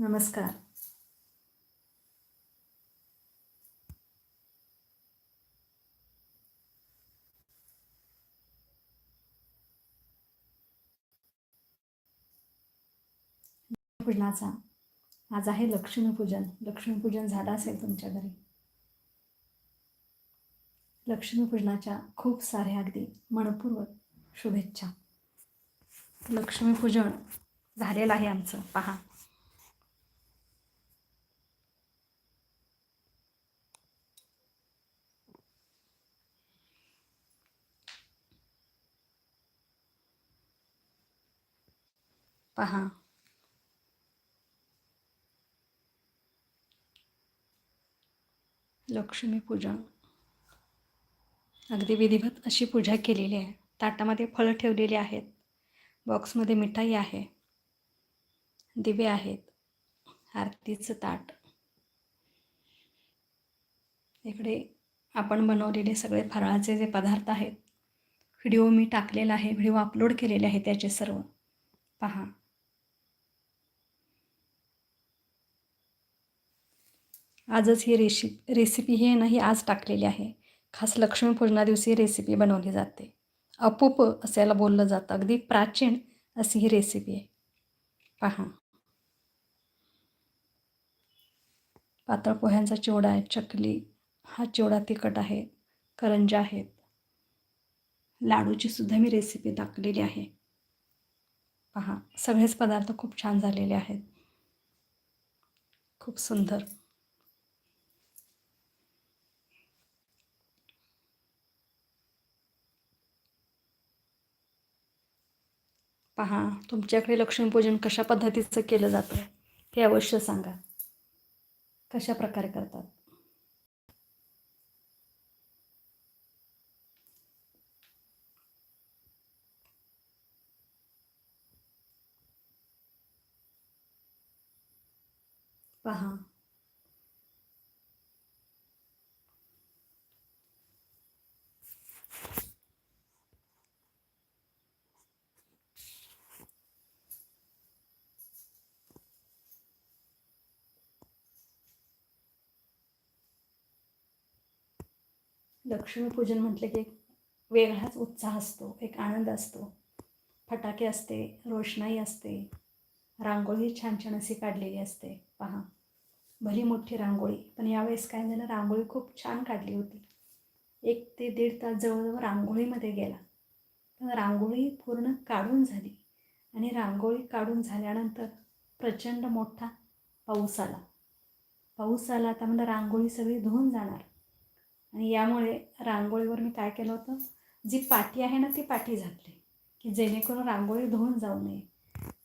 नमस्कार. पूजनाचा आज आहे लक्ष्मीपूजन. लक्ष्मीपूजन झालं असेल तुमच्या घरी? लक्ष्मीपूजनाच्या खूप साऱ्या अगदी मनपूर्वक शुभेच्छा. लक्ष्मीपूजन झालेलं आहे आमचं. पहा. पहा. लक्ष्मीपूजन अगदी विधिवत अशी पूजा केलेली आहे. ताटामध्ये फळं ठेवलेली आहेत. बॉक्समध्ये मिठाई आहे. दिवे आहेत. आरतीचं ताट. इकडे आपण बनवलेले सगळे फराळाचे जे पदार्थ आहेत व्हिडिओ मी टाकलेला आहे व्हिडिओ अपलोड केलेले आहे त्याचे सर्व. पहा. आजच ही रेशि रेसिपी ही नाही आज टाकलेली आहे. खास लक्ष्मीपूजना दिवशी रेसिपी बनवली जाते. अपूप असायला बोललं जातं. अगदी प्राचीन अशी ही रेसिपी आहे. पहा. पातळ पोह्यांचा चिवडा आहे. चकली हा चिवडा तिखट आहे. करंजा आहेत. लाडूची सुद्धा मी रेसिपी टाकलेली आहे. पहा. सगळेच पदार्थ खूप छान झालेले आहेत. खूप सुंदर. पहा तुमच्याकडे लक्ष्मीपूजन कशा पद्धतीचं केलं जातं हे अवश्य सांगा. कशा प्रकारे करतात? पहा. लक्ष्मीपूजन म्हटलं की एक वेगळाच उत्साह असतो एक आनंद असतो. फटाके असते रोषणाई असते रांगोळी छान छान अशी काढलेली असते. पहा भली मोठी रांगोळी. पण यावेळेस काय झालं रांगोळी खूप छान काढली होती. एक ते दीड तास जवळजवळ रांगोळीमध्ये गेला. पण रांगोळी पूर्ण काढून झाली. आणि रांगोळी काढून झाल्यानंतर प्रचंड मोठा पाऊस आला. पाऊस आला तर म्हणजे रांगोळी सगळी धुवून जाणार. आणि यामुळे रांगोळीवर मी काय केलं होतं? जी पाटी आहे ना ती पाटी झाकली. की जेणेकरून रांगोळी धुवून जाऊ नये.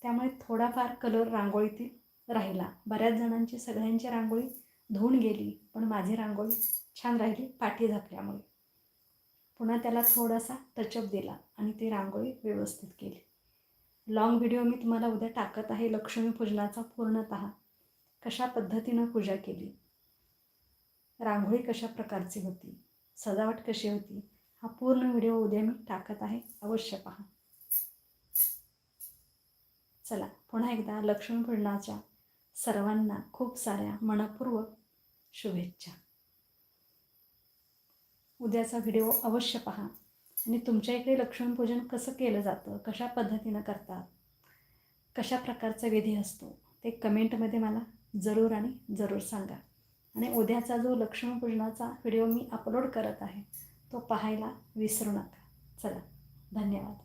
त्यामुळे थोडाफार कलर रांगोळीतील राहिला. बऱ्याच जणांची सगळ्यांची रांगोळी धुवून गेली पण माझी रांगोळी छान राहिली पाठी झाकल्यामुळे. पुन्हा त्याला थोडासा टचअप दिला आणि ती रांगोळी व्यवस्थित केली. लॉंग व्हिडिओ मी तुम्हाला उद्या टाकत आहे लक्ष्मीपूजनाचा पूर्णतः. कशा पद्धतीनं पूजा केली? रांगोळी कशा प्रकारची होती सजावट कशी होती हा पूर्ण व्हिडिओ उद्या मी टाकत आहे. अवश्य पहा. चला पुन्हा एकदा लक्ष्मीपूजनाच्या सर्वांना खूप साऱ्या मनपूर्वक शुभेच्छा. उद्याचा व्हिडिओ अवश्य पहा. आणि तुमच्या इकडे लक्ष्मीपूजन कसं केलं जातं कशा पद्धतीनं करतात कशा प्रकारचा विधी असतो ते कमेंटमध्ये मला जरूर आणि जरूर सांगा. आणि उद्याचा जो लक्ष्मीपूजनाचा व्हिडिओ मी अपलोड करत आहे तो पाहायला विसरू नका. चला धन्यवाद.